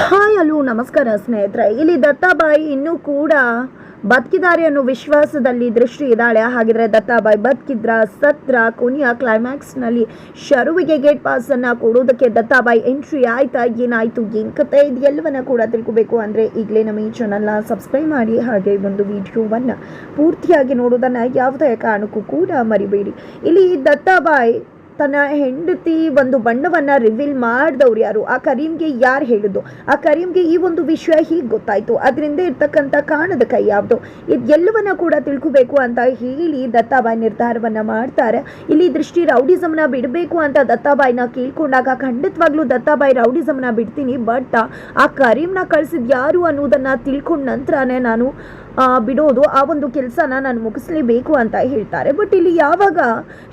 Hi hello ನಮಸ್ಕಾರ, ಸ್ನೇಹಿತರೆ. ಇಲ್ಲಿ ದತ್ತಾಬಾಯಿ ಇನ್ನೂ ಕೂಡ ಬದುಕಿದ್ದಾರೆ ಅನ್ನೋ ವಿಶ್ವಾಸದಲ್ಲಿ ದೃಷ್ಟಿ ಇದ್ದಾಳೆ. ಹಾಗಿದ್ರೆ ದತ್ತಾಬಾಯಿ ಬದುಕಿದ್ರ, ಸತ್ರ, ಕೊನೆಯ ಕ್ಲೈಮ್ಯಾಕ್ಸ್ನಲ್ಲಿ ಶರುವಿಗೆ ಗೇಟ್ ಪಾಸನ್ನು ಕೊಡೋದಕ್ಕೆ ದತ್ತಾಬಾಯಿ ಎಂಟ್ರಿ ಆಯ್ತಾ, ಏನಾಯಿತು, ಏನ್ ಕತೆ ಇದೆಲ್ಲವನ್ನ ಕೂಡ ತಿಳ್ಕೊಬೇಕು. ಅಂದರೆ ಈಗಲೇ ನಮ್ಮ ಈ ಚಾನಲ್ನ ಸಬ್ಸ್ಕ್ರೈಬ್ ಮಾಡಿ, ಹಾಗೆ ಒಂದು ವಿಡಿಯೋವನ್ನು ಪೂರ್ತಿಯಾಗಿ ನೋಡೋದನ್ನು ಯಾವುದೇ ಕಾರಣಕ್ಕೂ ಕೂಡ ಮರಿಬೇಡಿ. ಇಲ್ಲಿ ದತ್ತಾಬಾಯಿ ತನ್ನ ಹೆಂಡತಿ ಒಂದು ಬಣ್ಣವನ್ನ ರಿವೀಲ್ ಮಾಡಿದವ್ರು ಯಾರು? ಆ ಕರೀಂಗೆ ಯಾರು ಹೇಳಿದ್ದು? ಆ ಕರೀಂಗೆ ಈ ಒಂದು ವಿಷಯ ಹೀಗೆ ಗೊತ್ತಾಯ್ತು. ಅದರಿಂದ ಇರ್ತಕ್ಕಂಥ ಕಾಣದ ಕೈ ಯಾವುದು? ಇದೆಲ್ಲವನ್ನ ಕೂಡ ತಿಳ್ಕೊಬೇಕು ಅಂತ ಹೇಳಿ ದತ್ತಾಬಾಯಿ ನಿರ್ಧಾರವನ್ನ ಮಾಡ್ತಾರೆ. ಇಲ್ಲಿ ದೃಷ್ಟಿ ರೌಡಿಸಮ್ನ ಬಿಡಬೇಕು ಅಂತ ದತ್ತಾಬಾಯಿನ ಕೇಳ್ಕೊಂಡಾಗ ಖಂಡಿತವಾಗ್ಲೂ ದತ್ತಾಬಾಯಿ ರೌಡಿಸಮ್ನ ಬಿಡ್ತೀನಿ, ಬಟ್ ಆ ಕರೀಂನ ಕಳಿಸಿದ ಯಾರು ಅನ್ನೋದನ್ನ ತಿಳ್ಕೊಂಡ ನಂತರನೇ ನಾನು ಬಿಡೋದು, ಆ ಒಂದು ಕೆಲಸನ ನಾನು ಮುಗಿಸ್ಲೇಬೇಕು ಅಂತ ಹೇಳ್ತಾರೆ. ಬಟ್ ಇಲ್ಲಿ ಯಾವಾಗ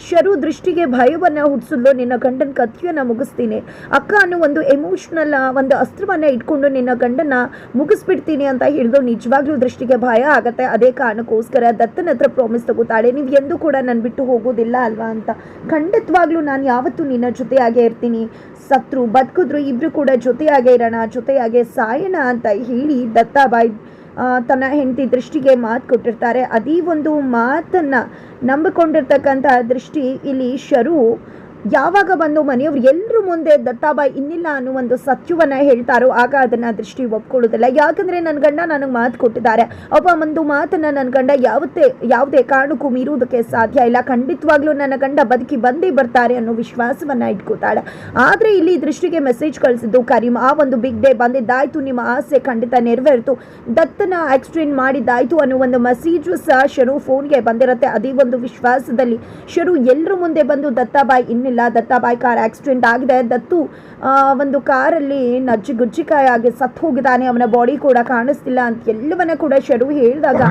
ಶರು ದೃಷ್ಟಿಗೆ ಭಯವನ್ನು ಹುಟ್ಟಿಸಿದ್ಲು, ನಿನ್ನ ಗಂಡನ ಕಥೆಯನ್ನು ಮುಗಿಸ್ತೀನಿ. ಅಕ್ಕ ಅನ್ನೋ ಒಂದು ಎಮೋಷ್ನಲ್ ಒಂದು ಅಸ್ತ್ರವನ್ನು ಇಟ್ಕೊಂಡು ನಿನ್ನ ಗಂಡನ ಮುಗಿಸ್ಬಿಡ್ತೀನಿ ಅಂತ ಹೇಳಿದ್ರು ನಿಜವಾಗ್ಲೂ ದೃಷ್ಟಿಗೆ ಭಯ ಆಗುತ್ತೆ. ಅದೇ ಕಾರಣಕ್ಕೋಸ್ಕರ ದತ್ತನ ಹತ್ರ ಪ್ರಾಮಿಸ್ ತಗೋತಾಳೆ. ನೀವು ಎಂದೂ ಕೂಡ ನಾನು ಬಿಟ್ಟು ಹೋಗೋದಿಲ್ಲ ಅಲ್ವಾ ಅಂತ. ಖಂಡಿತವಾಗ್ಲೂ ನಾನು ಯಾವತ್ತೂ ನಿನ್ನ ಜೊತೆಯಾಗೇ ಇರ್ತೀನಿ. ಸತ್ರು, ಬದುಕಿದ್ರು ಇಬ್ರು ಕೂಡ ಜೊತೆಯಾಗೇ ಇರೋಣ, ಜೊತೆಯಾಗೇ ಸಾಯೋಣ ಅಂತ ಹೇಳಿ ದತ್ತಾಬಾಯಿ ತನ್ನ ಹೆಂಡತಿ ದೃಷ್ಟಿಗೆ ಮಾತು ಕೊಟ್ಟಿರ್ತಾರೆ. ಅದೀ ಒಂದು ಮಾತನ್ನ ನಂಬಿಕೊಂಡಿರ್ತಕ್ಕಂಥ ದೃಷ್ಟಿ ಇಲ್ಲಿ ಶರು ಯಾವಾಗ ಬಂದು ಮನೆಯವರು ಎಲ್ಲರೂ ಮುಂದೆ ದತ್ತಾಬಾಯಿ ಇನ್ನಿಲ್ಲ ಅನ್ನೋ ಒಂದು ಸತ್ಯವನ್ನು ಹೇಳ್ತಾರೋ ಆಗ ಅದನ್ನು ದೃಷ್ಟಿ ಒಪ್ಕೊಳ್ಳೋದಿಲ್ಲ. ಯಾಕಂದರೆ ನನ್ನ ಗಂಡ ನನಗೆ ಮಾತು ಕೊಟ್ಟಿದ್ದಾರೆ. ಒಬ್ಬ ಒಂದು ಮಾತನ್ನು ನನ್ನ ಗಂಡ ಯಾವತ್ತೇ, ಯಾವುದೇ ಕಾರಣಕ್ಕೂ ಮೀರುವುದಕ್ಕೆ ಸಾಧ್ಯ ಇಲ್ಲ. ಖಂಡಿತವಾಗ್ಲೂ ನನ್ನ ಗಂಡ ಬದುಕಿ ಬಂದೇ ಬರ್ತಾರೆ ಅನ್ನೋ ವಿಶ್ವಾಸವನ್ನ ಇಟ್ಕೋತಾಳೆ. ಆದರೆ ಇಲ್ಲಿ ದೃಷ್ಟಿಗೆ ಮೆಸೇಜ್ ಕಳಿಸಿದ್ದು ಕರೀಮ್ ಆ ಒಂದು ಬಿಗ್ ಡೇ ಬಂದಿದ್ದಾಯ್ತು. ನಿಮ್ಮ ಆಸೆ ಖಂಡಿತ ನೆರವೇರಿತು. ದತ್ತನ ಆಕ್ಸಿಡೆಂಟ್ ಮಾಡಿದ್ದಾಯ್ತು ಅನ್ನೋ ಒಂದು ಮೆಸೇಜು ಸಹ ಶರು ಫೋನ್ಗೆ ಬಂದಿರುತ್ತೆ. ಅದೇ ಒಂದು ವಿಶ್ವಾಸದಲ್ಲಿ ಶರು ಎಲ್ಲರ ಮುಂದೆ ಬಂದು ದತ್ತಾಬಾಯಿ ಇನ್ನಿಲ್ಲ ದತ್ತಾಬಾಯಿ ಕಾರ್ ಆಕ್ಸಿಡೆಂಟ್ ಆಗಿದೆ. ದತ್ತು ಒಂದು ಕಾರಲ್ಲಿ ನಜ್ಜಿ ಗುಜ್ಜಿಕಾಯಾಗಿ ಸತ್ತು ಹೋಗಿದ್ದಾನೆ. ಅವನ ಬಾಡಿ ಕೂಡ ಕಾಣಿಸ್ತಿಲ್ಲ ಅಂತ ಎಲ್ಲವನ್ನ ಕೂಡ ಶರು ಹೇಳಿದಾಗ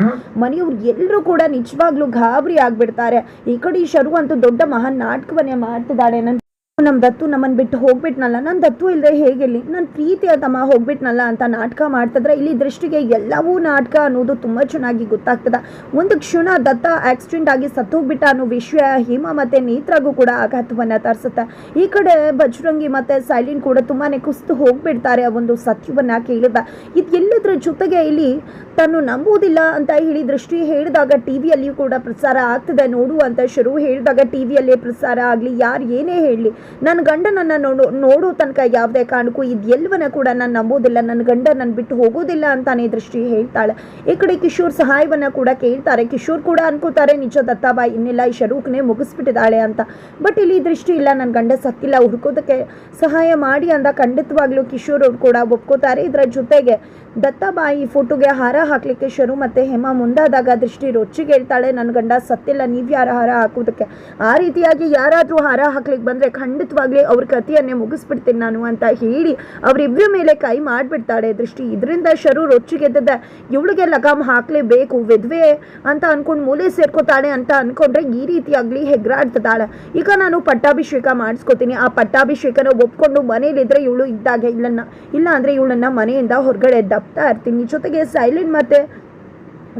ಮನೆಯವ್ರು ಎಲ್ಲರೂ ಕೂಡ ನಿಜವಾಗ್ಲೂ ಗಾಬರಿ ಆಗ್ಬಿಡ್ತಾರೆ. ಈ ಕಡೆ ಶರು ಅಂತೂ ದೊಡ್ಡ ಮಹಾನ್ ನಾಟಕವನ್ನೇ ಮಾಡ್ತಿದ್ದಾಳೆ ನನ್ನ ನಮ್ಮ ದತ್ತು ನಮ್ಮನ್ನು ಬಿಟ್ಟು ಹೋಗ್ಬಿಟ್ನಲ್ಲ? ನನ್ನ ದತ್ತು ಇಲ್ಲದೆ ಹೇಗಿರಲಿ ನನ್ನ ಪ್ರೀತಿಯ ತಮ್ಮ ಹೋಗ್ಬಿಟ್ನಲ್ಲ ಅಂತ ನಾಟಕ ಮಾಡ್ತಿದ್ರೆ ಇಲ್ಲಿ ದೃಷ್ಟಿಗೆ ಎಲ್ಲವೂ ನಾಟಕ ಅನ್ನೋದು ತುಂಬ ಚೆನ್ನಾಗಿ ಗೊತ್ತಾಗ್ತದೆ. ಒಂದು ಕ್ಷಣ ದತ್ತ ಆಕ್ಸಿಡೆಂಟ್ ಆಗಿ ಸತ್ತೋಗ್ಬಿಟ್ಟ ಅನ್ನೋ ವಿಷಯ ಹೇಮ ಮತ್ತು ನೇತ್ರಾಗೂ ಕೂಡ ಆಘಾತವನ್ನು ತರಿಸುತ್ತೆ. ಈ ಕಡೆ ಬಜರಂಗಿ ಮತ್ತು ಸೈಲೆಂಟ್ ಕೂಡ ತುಂಬಾ ಕುಸ್ತು ಹೋಗ್ಬಿಡ್ತಾರೆ ಆ ಒಂದು ಸತ್ಯವನ್ನು ಕೇಳಿದ. ಇದು ಎಲ್ಲದರ ಜೊತೆಗೆ ಇಲ್ಲಿ ತಾನು ನಂಬುವುದಿಲ್ಲ ಅಂತ ಹೇಳಿ ದೃಷ್ಟಿ ಹೇಳಿದಾಗ ಟಿ ವಿಯಲ್ಲಿಯೂ ಕೂಡ ಪ್ರಸಾರ ಆಗ್ತದೆ. ನೋಡು ಅಂತ ಶುರು ಹೇಳಿದಾಗ ಟಿ ವಿಯಲ್ಲೇ ಪ್ರಸಾರ ಆಗಲಿ, ಯಾರು ಏನೇ ಹೇಳಲಿ ನನ್ನ ಗಂಡನನ್ನು ನೋಡು, ನೋಡೋ ತನಕ ಯಾವುದೇ ಕಾರಣಕ್ಕೂ ಇದೆಲ್ಲವನ್ನ ಕೂಡ ನಾನು ನಂಬೋದಿಲ್ಲ ನನ್ನ ಗಂಡ ನನ್ನ ಬಿಟ್ಟು ಹೋಗೋದಿಲ್ಲ ಅಂತಾನೆ ದೃಷ್ಟಿ ಹೇಳ್ತಾಳೆ. ಈ ಕಡೆ ಕಿಶೋರ್ ಸಹಾಯವನ್ನು ಕೂಡ ಕೇಳ್ತಾರೆ. ಕಿಶೋರ್ ಕೂಡ ಅನ್ಕೋತಾರೆ, ನಿಜ ದತ್ತಾಬಾಯಿ, ಇನ್ನಿಲ್ಲ ಈ ಶರೂಕ್ನೇ ಮುಗಿಸ್ಬಿಟ್ಟಿದ್ದಾಳೆ ಅಂತ. ಬಟ್ ಇಲ್ಲಿ ದೃಷ್ಟಿ ಇಲ್ಲ ನನ್ನ ಗಂಡ ಸತ್ತಿಲ್ಲ, ಹುಡುಕೋದಕ್ಕೆ ಸಹಾಯ ಮಾಡಿ ಅಂತ ಖಂಡಿತವಾಗ್ಲೂ ಕಿಶೋರ್ ಅವ್ರು ಕೂಡ ಒಪ್ಕೋತಾರೆ. ಇದರ ಜೊತೆಗೆ ದತ್ತಾಬಾಯಿ ಫೋಟೋಗೆ ಹಾರ ಹಾಕ್ಲಿಕ್ಕೆ ಶುರು. ಮತ್ತೆ ಹೇಮ ಮುಂದಾದಾಗ ದೃಷ್ಟಿ ರೊಚ್ಚಿಗೆ ಹೇಳ್ತಾಳೆ ನನ್ನ ಗಂಡ ಸತ್ತಿಲ್ಲ, ನೀವು ಯಾರ ಹಾರ ಹಾಕೋದಕ್ಕೆ ಆ ರೀತಿಯಾಗಿ ಯಾರಾದರೂ ಹಾರ ಹಾಕ್ಲಿಕ್ಕೆ ಬಂದರೆ ಖಂಡಿತವಾಗ್ಲಿ ಅವ್ರ ಕಥೆಯನ್ನೇ ಮುಗಿಸ್ಬಿಡ್ತೀನಿ ನಾನು ಅಂತ ಹೇಳಿ ಅವರಿಬ್ಬರ ಮೇಲೆ ಕೈ ಮಾಡಿಬಿಡ್ತಾಳೆ. ದೃಷ್ಟಿ ಇದರಿಂದ ಶರು ರೊಚ್ಚಿಗೆದ್ದದ ಇವಳಿಗೆ ಲಗಾಮ್ ಹಾಕ್ಲೇಬೇಕು, ವಿಧ್ವೆ ಅಂತ ಅನ್ಕೊಂಡು ಮೂಲೆ ಸೇರ್ಕೋತಾಳೆ ಅಂತ ಅನ್ಕೊಂಡ್ರೆ ಈ ರೀತಿಯಾಗ್ಲಿ ಹೆಗ್ರಾಡ್ತಾಳೆ ಈಗ ನಾನು ಪಟ್ಟಾಭಿಷೇಕ ಮಾಡಿಸ್ಕೋತೀನಿ. ಆ ಪಟ್ಟಾಭಿಷೇಕನ ಒಪ್ಕೊಂಡು ಮನೇಲಿದ್ರೆ ಇವಳು ಇದ್ದಾಗ, ಇಲ್ಲನ್ನ, ಇಲ್ಲ ಅಂದ್ರೆ ಇವಳನ್ನ ಮನೆಯಿಂದ ಹೊರಗಡೆ ದಪ್ತಾ ಇರ್ತೀನಿ. ಜೊತೆಗೆ ಸೈಲೆಂಟ್ ಮತ್ತೆ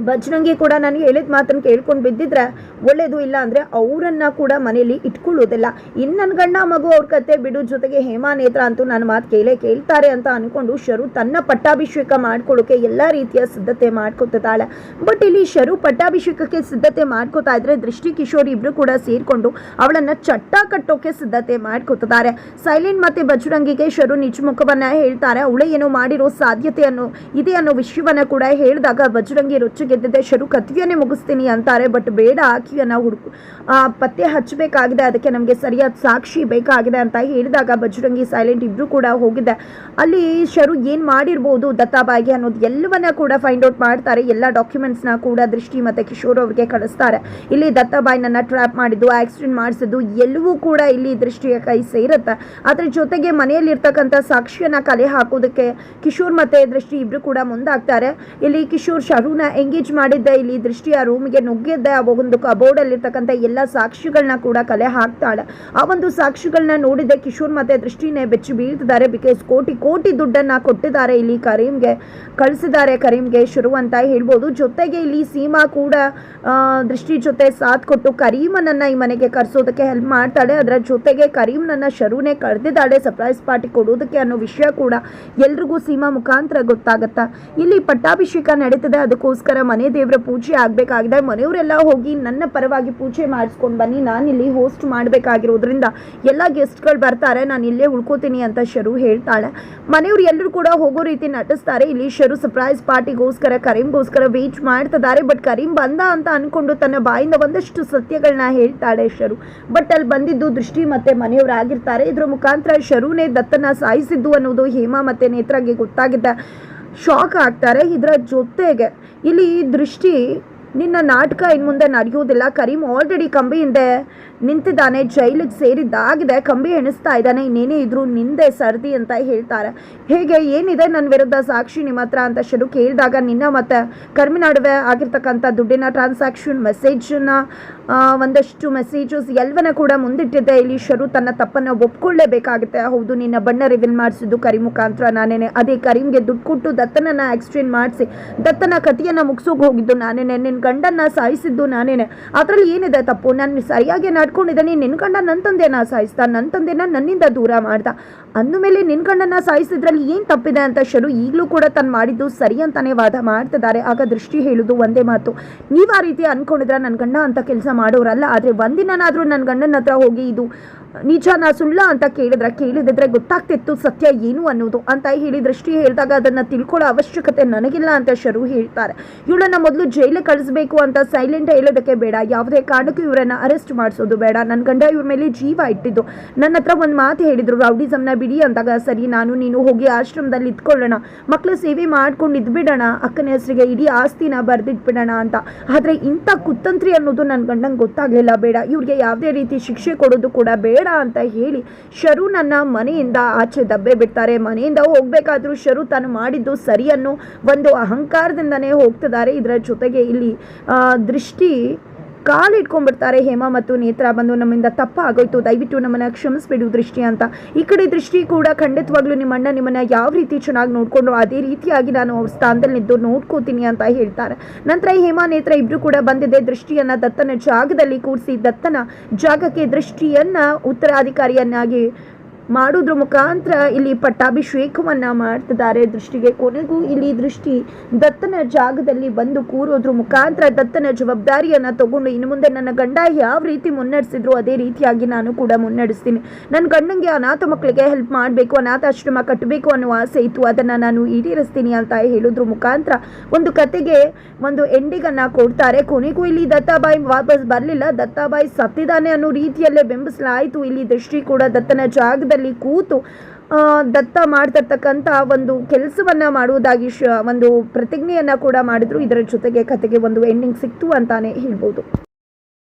ಬಜರಂಗಿ ಕೂಡ ನಾನು ಹೇಳಿದ ಮಾತನ್ನು ಕೇಳ್ಕೊಂಡು ಬಿದ್ದಿದ್ರೆ ಒಳ್ಳೇದು ಇಲ್ಲ ಅಂದರೆ ಅವರನ್ನು ಕೂಡ ಮನೇಲಿ ಇಟ್ಕೊಳ್ಳೋದಿಲ್ಲ. ಇನ್ನು ನನ್ನ ಗಂಡ ಮಗು ಅವ್ರ ಕತೆ ಬಿಡು ಜೊತೆಗೆ ಹೇಮಾ ನೇತ್ರ ಅಂತೂ ನನ್ನ ಮಾತು ಕೇಳೇ ಕೇಳ್ತಾರೆ ಅಂತ ಅಂದ್ಕೊಂಡು ಶರು ತನ್ನ ಪಟ್ಟಾಭಿಷೇಕ ಮಾಡ್ಕೊಳ್ಳೋಕೆ ಎಲ್ಲ ರೀತಿಯ ಸಿದ್ಧತೆ ಮಾಡ್ಕೊತಿದ್ದಾಳೆ. ಬಟ್ ಇಲ್ಲಿ ಶರು ಪಟ್ಟಾಭಿಷೇಕಕ್ಕೆ ಸಿದ್ಧತೆ ಮಾಡ್ಕೋತಾ ಇದ್ರೆ ದೃಷ್ಟಿ ಕಿಶೋರ್ ಇಬ್ಬರು ಕೂಡ ಸೇರಿಕೊಂಡು ಅವಳನ್ನ ಚಟ್ಟ ಕಟ್ಟೋಕೆ ಸಿದ್ಧತೆ ಮಾಡ್ಕೊತಿದ್ದಾರೆ. ಸೈಲೆಂಟ್ ಮತ್ತು ಬಜರಂಗಿಗೆ ಶರು ನಿಜಮುಖವನ್ನು ಹೇಳ್ತಾರೆ. ಅವಳೇ ಏನೋ ಮಾಡಿರೋ ಸಾಧ್ಯತೆ ಅನ್ನೋ ಇದೆ ಅನ್ನೋ ವಿಷಯವನ್ನ ಕೂಡ ಹೇಳಿದಾಗ ಬಜರಂಗಿ ರೊಚ್ಚಿಗೆದ್ದಿದೆ ಶರು ಕತ್ವಿಯನ್ನೇ ಮುಗಿಸ್ತೀನಿ ಅಂತಾರೆ ಬಟ್ ಬೇಡ, ಆಕಿಯನ್ನ ಹುಡುಕು ಪತ್ತೆ ಹಚ್ಚಬೇಕಾಗಿದೆ, ಅದಕ್ಕೆ ನಮಗೆ ಸರಿಯಾದ ಸಾಕ್ಷಿ ಬೇಕಾಗಿದೆ ಅಂತ ಹೇಳಿದಾಗ ಬಜರಂಗಿ ಸೈಲೆಂಟ್ ಇಬ್ರು ಕೂಡ ಹೋಗಿದೆ ಅಲ್ಲಿ ಶರು ಏನು ಮಾಡಿರ್ಬೋದು ದತ್ತಾಬಾಯಿಗೆ ಅನ್ನೋದು ಎಲ್ಲವನ್ನ ಕೂಡ ಫೈಂಡ್ ಔಟ್ ಮಾಡ್ತಾರೆ, ಎಲ್ಲ ಡಾಕ್ಯುಮೆಂಟ್ಸ್ನ ಕೂಡ ದೃಷ್ಟಿ ಮತ್ತೆ ಕಿಶೋರ್ ಅವ್ರಿಗೆ ಕಳಿಸ್ತಾರೆ. ಇಲ್ಲಿ ದತ್ತಾಬಾಯಿ ನನ್ನ ಟ್ರ್ಯಾಪ್ ಮಾಡಿದ್ದು ಆಕ್ಸಿಡೆಂಟ್ ಮಾಡಿಸಿದ್ದು, ಎಲ್ಲವೂ ಕೂಡ ಇಲ್ಲಿ ದೃಷ್ಟಿಯ ಕೈ ಸೇರುತ್ತೆ. ಅದ್ರ ಜೊತೆಗೆ ಮನೆಯಲ್ಲಿರ್ತಕ್ಕಂಥ ಸಾಕ್ಷಿಯನ್ನ ಕಲೆ ಹಾಕೋದಕ್ಕೆ ಕಿಶೋರ್ ಮತ್ತೆ ದೃಷ್ಟಿ ಇಬ್ರು ಕೂಡ ಮುಂದಾಗ್ತಾರೆ. ಇಲ್ಲಿ ಕಿಶೋರ್, ಶರುನ ಎಂಗೇಜ್ ಮಾಡಿದ್ದೆ ಇಲ್ಲಿ ದೃಷ್ಟಿ ಆ ರೂಮಿಗೆ ನುಗ್ಗಿದ್ದೆ ಆ ಒಂದು ಕಬೋರ್ಡಲ್ಲಿರ್ತಕ್ಕಂಥ ಎಲ್ಲ ಸಾಕ್ಷಿಗಳನ್ನ ಕೂಡ ಕಲೆ ಹಾಕ್ತಾಳೆ. ಆ ಒಂದು ಸಾಕ್ಷಿಗಳನ್ನ ನೋಡಿದ್ದೆ ಕಿಶೋರ್ ಮತ್ತೆ ದೃಷ್ಟಿನೇ ಬೆಚ್ಚಿ ಬೀಳ್ತಿದ್ದಾರೆ. ಬಿಕಾಸ್ ಕೋಟಿ ಕೋಟಿ ದುಡ್ಡನ್ನ ಕೊಟ್ಟಿದ್ದಾರೆ ಇಲ್ಲಿ ಕರೀಂಗೆ ಕಳಿಸಿದ್ದಾರೆ ಕರೀಂಗೆ ಶುರು ಅಂತ ಹೇಳ್ಬೋದು. ಜೊತೆಗೆ ಇಲ್ಲಿ ಸೀಮಾ ಕೂಡ ದೃಷ್ಟಿ ಜೊತೆ ಸಾಥ್ ಕೊಟ್ಟು ಕರೀಮನನ್ನ ಈ ಮನೆಗೆ ಕರೆಸೋದಕ್ಕೆ ಹೆಲ್ಪ್ ಮಾಡ್ತಾಳೆ. ಅದರ ಜೊತೆಗೆ ಕರೀಮ್ನನ್ನ ಶರುನೇ ಕರೆದಿದ್ದಾಳೆ ಸರ್ಪ್ರೈಸ್ ಪಾರ್ಟಿ ಕೊಡೋದಕ್ಕೆ ಅನ್ನೋ ವಿಷಯ ಕೂಡ ಎಲ್ರಿಗೂ ಸೀಮಾ ಮುಖಾಂತರ ಗೊತ್ತಾಗತ್ತಾ. ಇಲ್ಲಿ ಪಟ್ಟಾಭಿಷೇಕ ನಡೀತದೆ. ಅದಕ್ಕೋಸ್ಕರ ಮನೆ ದೇವರ ಪೂಜೆ ಆಗಬೇಕಾಗಿದೆ. ಮನೆಯವರೆಲ್ಲ ಹೋಗಿ ನನ್ನ ಪರವಾಗಿ ಪೂಜೆ ಮಾಡಿಸ್ಕೊಂಡು ಬನ್ನಿ. ನಾನಿಲ್ಲಿ ಹೋಸ್ಟ್ ಮಾಡಬೇಕಾಗಿರೋದ್ರಿಂದ ಎಲ್ಲ ಗೆಸ್ಟ್ಗಳು ಬರ್ತಾರೆ. ನಾನು ಇಲ್ಲೇ ಉಳ್ಕೋತೀನಿ ಅಂತ ಶರು ಹೇಳ್ತಾಳೆ. ಮನೆಯವರು ಎಲ್ಲರೂ ಕೂಡ ಹೋಗೋ ರೀತಿ ನಟಿಸ್ತಾರೆ. ಇಲ್ಲಿ ಶರು ಸರ್ಪ್ರೈಸ್ ಪಾರ್ಟಿಗೋಸ್ಕರ ಕರೀಂಗೋಸ್ಕರ ವೇಟ್ ಮಾಡ್ತಿದ್ದಾರೆ. ಬಟ್ ಕರೀಂ ಬಂದ ಅಂತ ಅನ್ಕೊಂಡು ತನ್ನ ಬಾಯಿಂದ ಒಂದಷ್ಟು ಸತ್ಯಗಳನ್ನ ಹೇಳ್ತಾಳೆ ಶರು. ಬಟ್ ಅಲ್ಲಿ ಬಂದಿದ್ದು ದೃಷ್ಟಿ ಮತ್ತೆ ಮನೆಯವರಾಗಿರ್ತಾರೆ ಇದರ ಮುಖಾಂತರ ಶರುನೇ ದತ್ತನ ಸಾಯಿಸಿದ್ದು ಅನ್ನೋದು ಹೇಮಾ ಮತ್ತೆ ನೇತ್ರಾಗೆ ಗೊತ್ತಾಗಿದ್ದ ಶಾಕ್ ಆಗ್ತಾರೆ. ಇದರ ಜೊತೆಗೆ ಇಲ್ಲಿ ಈ ದೃಷ್ಟಿ ನಿನ್ನ ನಾಟಕ ಇನ್ನು ಮುಂದೆ ನಡೆಯುವುದಿಲ್ಲ. ಕರೀಂ ಆಲ್ರೆಡಿ ಕಂಬಿ ಹಿಂದೆ ನಿಂತಿದ್ದಾನೆ, ಜೈಲಿಗೆ ಸೇರಿದ್ದಾಗಿದೆ. ಕಂಬಿ ಎಣಿಸ್ತಾ ಇದ್ದಾನೆ, ಇನ್ನೇನೇ ಇದ್ರು ನಿಂದೆ ಸರ್ದಿ ಅಂತ ಹೇಳ್ತಾರೆ. ಹೇಗೆ, ಏನಿದೆ ನನ್ನ ವಿರುದ್ಧ ಸಾಕ್ಷಿ ನಿಮ್ಮ ಹತ್ರ ಅಂತ ಶರು ಕೇಳಿದಾಗ ನಿನ್ನ ಮತ್ತೆ ಕರ್ಮಿ ನಡುವೆ ಆಗಿರ್ತಕ್ಕಂಥ ದುಡ್ಡಿನ ಟ್ರಾನ್ಸಾಕ್ಷನ್ ಮೆಸೇಜನ್ನ ಒಂದಷ್ಟು ಮೆಸೇಜಸ್ ಎಲ್ಲವನ್ನ ಕೂಡ ಮುಂದಿಟ್ಟಿದ್ದೆ. ಇಲ್ಲಿ ಶರು ತನ್ನ ತಪ್ಪನ್ನು ಒಪ್ಕೊಳ್ಳೇಬೇಕಾಗುತ್ತೆ. ಹೌದು, ನಿನ್ನ ಬಣ್ಣ ರಿವಿಲ್ ಮಾಡಿಸಿದ್ದು ಕರಿ ಮುಖಾಂತರ. ನಾನೇನೆ, ಅದೇ ಕರೀಂಗೆ ದುಡ್ಡು ಕೊಟ್ಟು ದತ್ತನನ್ನ ಎಕ್ಸ್ಚೇಂಜ್ ಮಾಡಿಸಿ, ದತ್ತನ ಕತಿಯನ್ನ ಮುಗಿಸೋಗಿ ಹೋಗಿದ್ದು ನಾನೇನೆ. ನಿನ್ನ ಗಂಡನ್ನ ಸಾಯಿಸಿದ್ದು ನಾನೇನೆ. ಅದರಲ್ಲಿ ಏನಿದೆ ತಪ್ಪು? ನಾನು ಸರಿಯಾಗಿ ನಡ್ಕೊಂಡಿದ್ದೀನಿ ನಿನ್ನ ಗಂಡ ನನ್ನ ತಂದೆನ ಸಾಯಿಸ್ತಾ ನನ್ನ ತಂದೆನ ನನ್ನಿಂದ ದೂರ ಮಾಡ್ದ ಅಂದಮೇಲೆ ನಿನ್ನ ಗಂಡನ ಸಾಯಿಸಿದ್ರಲ್ಲಿ ಏನು ತಪ್ಪಿದೆ ಅಂತ ಶರು ಈಗಲೂ ಕೂಡ ತಾನು ಮಾಡಿದ್ದು ಸರಿ ಅಂತಾನೆ ವಾದ ಮಾಡ್ತಿದ್ದಾರೆ. ಆಗ ದೃಷ್ಟಿ ಹೇಳುದು ಒಂದೇ ಮಾತು. ನೀವು ಆ ರೀತಿ ಅನ್ಕೊಂಡಿದ್ರೆ ನನ್ನ ಗಂಡ ಅಂತ ಕೆಲಸ ಮಾಡೋರಲ್ಲ. ಆದರೆ ಒಂದಿನಾದ್ರೂ ನನ್ನ ಗಂಡನ ಹತ್ರ ಹೋಗಿ ಇದು ನಿಜನ ಸುಳ್ಳ ಅಂತ ಕೇಳಿದ್ರೆ ಕೇಳಿದಿದ್ರೆ ಗೊತ್ತಾಗ್ತಿತ್ತು ಸತ್ಯ ಏನು ಅನ್ನೋದು ಅಂತ ಹೇಳಿ ದೃಷ್ಟಿ ಹೇಳಿದಾಗ ಅದನ್ನ ತಿಳ್ಕೊಳ್ಳೋ ಅವಶ್ಯಕತೆ ನನಗಿಲ್ಲ ಅಂತ ಶರು ಹೇಳ್ತಾರೆ. ಇವಳನ್ನ ಮೊದಲು ಜೈಲಿಗೆ ಕಳಿಸ್ಬೇಕು ಅಂತ ಸೈಲೆಂಟ್ ಹೇಳೋದಕ್ಕೆ ಬೇಡ. ಯಾವುದೇ ಕಾರಣಕ್ಕೂ ಇವರನ್ನ ಅರೆಸ್ಟ್ ಮಾಡಿಸೋದು ಬೇಡ. ನನ್ನ ಗಂಡ ಇವ್ರ ಮೇಲೆ ಜೀವ ಇಟ್ಟಿದ್ದು. ನನ್ನ ಹತ್ರ ಒಂದು ಮಾತು ಹೇಳಿದ್ರು, ರೌಡಿಸಮ್ನ ಬಿಡಿ ಅಂದಾಗ, ಸರಿ, ನಾನು ನೀನು ಹೋಗಿ ಆಶ್ರಮದಲ್ಲಿ ಇದ್ಕೊಳ್ಳೋಣ. ಮಕ್ಕಳ ಸೇವೆ ಮಾಡ್ಕೊಂಡು ಇದ್ಬಿಡೋಣ. ಅಕ್ಕನ ಹೆಸರಿಗೆ ಇಡೀ ಆಸ್ತಿನ ಬರೆದಿಟ್ಬಿಡೋಣ ಅಂತ. ಆದರೆ ಇಂಥ ಕುತಂತ್ರಿ ಅನ್ನೋದು ನನ್ನ ಗಂಡಂಗೆ ಗೊತ್ತಾಗಲಿಲ್ಲ. ಬೇಡ. ಇವ್ರಿಗೆ ಯಾವುದೇ ರೀತಿ ಶಿಕ್ಷೆ ಕೊಡೋದು ಕೂಡ ಬೇಡ. ಅಂತ ಹೇಳಿ ಶರು ನನ್ನ ಮನೆಯಿಂದ ಆಚೆ ದಬ್ಬೆ ಬಿಡ್ತಾರೆ. ಮನೆಯಿಂದ ಹೋಗ್ಬೇಕಾದ್ರೂ ಶರು ತಾನು ಮಾಡಿದ್ದು ಸರಿಯನ್ನು ಒಂದು ಅಹಂಕಾರದಿಂದನೇ ಹೋಗ್ತಿದ್ದಾರೆ. ಇದರ ಜೊತೆಗೆ ಇಲ್ಲಿ ದೃಷ್ಟಿ ಕಾಲಿಟ್ಕೊಂಡ್ಬಿಡ್ತಾರೆ ಹೇಮಾ ಮತ್ತು ನೇತ್ರ ಬಂದು ನಮ್ಮಿಂದ ತಪ್ಪಾಗೋಯ್ತು. ದಯವಿಟ್ಟು ನಮ್ಮನ್ನ ಕ್ಷಮಿಸ್ಬಿಡು ದೃಷ್ಟಿ ಅಂತ. ಈ ಕಡೆ ದೃಷ್ಟಿ ಕೂಡ ಖಂಡಿತವಾಗ್ಲೂ ನಿಮ್ಮ ಅಣ್ಣ ನಿಮ್ಮನ್ನ ಯಾವ ರೀತಿ ಚೆನ್ನಾಗಿ ನೋಡ್ಕೊಂಡ್ರು ಅದೇ ರೀತಿಯಾಗಿ ನಾನು ಅವ್ರ ಸ್ಥಾನದಲ್ಲಿ ನಿಂತು ನೋಡ್ಕೋತೀನಿ ಅಂತ ಹೇಳ್ತಾರೆ. ನಂತರ ಹೇಮಾ, ನೇತ್ರ ಇಬ್ರು ಕೂಡ ಬಂದಿದೆ. ದೃಷ್ಟಿಯನ್ನ ದತ್ತನ ಜಾಗದಲ್ಲಿ ಕೂರಿಸಿ ದತ್ತನ ಜಾಗಕ್ಕೆ ದೃಷ್ಟಿಯನ್ನ ಉತ್ತರಾಧಿಕಾರಿಯನ್ನಾಗಿ ಮಾಡೋದ್ರ ಮುಖಾಂತರ ಇಲ್ಲಿ ಪಟ್ಟಾಭಿಷೇಕವನ್ನು ಮಾಡ್ತಿದ್ದಾರೆ. ದೃಷ್ಟಿಗೆ ಕೊನೆಗೂ ಇಲ್ಲಿ ದೃಷ್ಟಿ ದತ್ತನ ಜಾಗದಲ್ಲಿ ಬಂದು ಕೂರೋದ್ರ ಮುಖಾಂತರ ದತ್ತನ ಜವಾಬ್ದಾರಿಯನ್ನ ತಗೊಂಡು ಇನ್ನು ಮುಂದೆ ನನ್ನ ಗಂಡ ಯಾವ ರೀತಿ ಮುನ್ನಡೆಸಿದ್ರು ಅದೇ ರೀತಿಯಾಗಿ ನಾನು ಕೂಡ ಮುನ್ನಡೆಸ್ತೀನಿ. ನನ್ನ ಗಂಡಂಗೆ ಅನಾಥ ಮಕ್ಕಳಿಗೆ ಹೆಲ್ಪ್ ಮಾಡಬೇಕು, ಅನಾಥಾಶ್ರಮ ಕಟ್ಟಬೇಕು ಅನ್ನೋ ಆಸೆ ಇತ್ತು. ಅದನ್ನ ನಾನು ಈಡೇರಿಸ್ತೀನಿ ಅಂತ ಹೇಳೋದ್ರ. ಮುಖಾಂತರ ಒಂದು ಕತೆಗೆ ಒಂದು ಎಂಡಿಗನ್ನು ಕೊಡ್ತಾರೆ. ಕೊನೆಗೂ ಇಲ್ಲಿ ದತ್ತಾಬಾಯಿ ವಾಪಸ್ ಬರಲಿಲ್ಲ. ದತ್ತಾಬಾಯಿ ಸತ್ತಿದ್ದಾನೆ ಅನ್ನೋ ರೀತಿಯಲ್ಲೇ ಬಿಂಬಿಸಲಾಯಿತು. ಇಲ್ಲಿ ದೃಷ್ಟಿ ಕೂಡ ದತ್ತನ ಜಾಗದಲ್ಲಿ ಕೂತು ಆ, ದತ್ತ ಮಾಡ್ತಿರ್ತಕ್ಕಂಥ ಒಂದು ಕೆಲಸವನ್ನ ಮಾಡುವುದಾಗಿ ಶ ಒಂದು ಪ್ರತಿಜ್ಞೆಯನ್ನ ಕೂಡ ಮಾಡಿದ್ರು. ಇದರ ಜೊತೆಗೆ ಕತೆಗೆ ಒಂದು ಎಂಡಿಂಗ್ ಸಿಕ್ತು ಅಂತಾನೆ ಹೇಳ್ಬೋದು.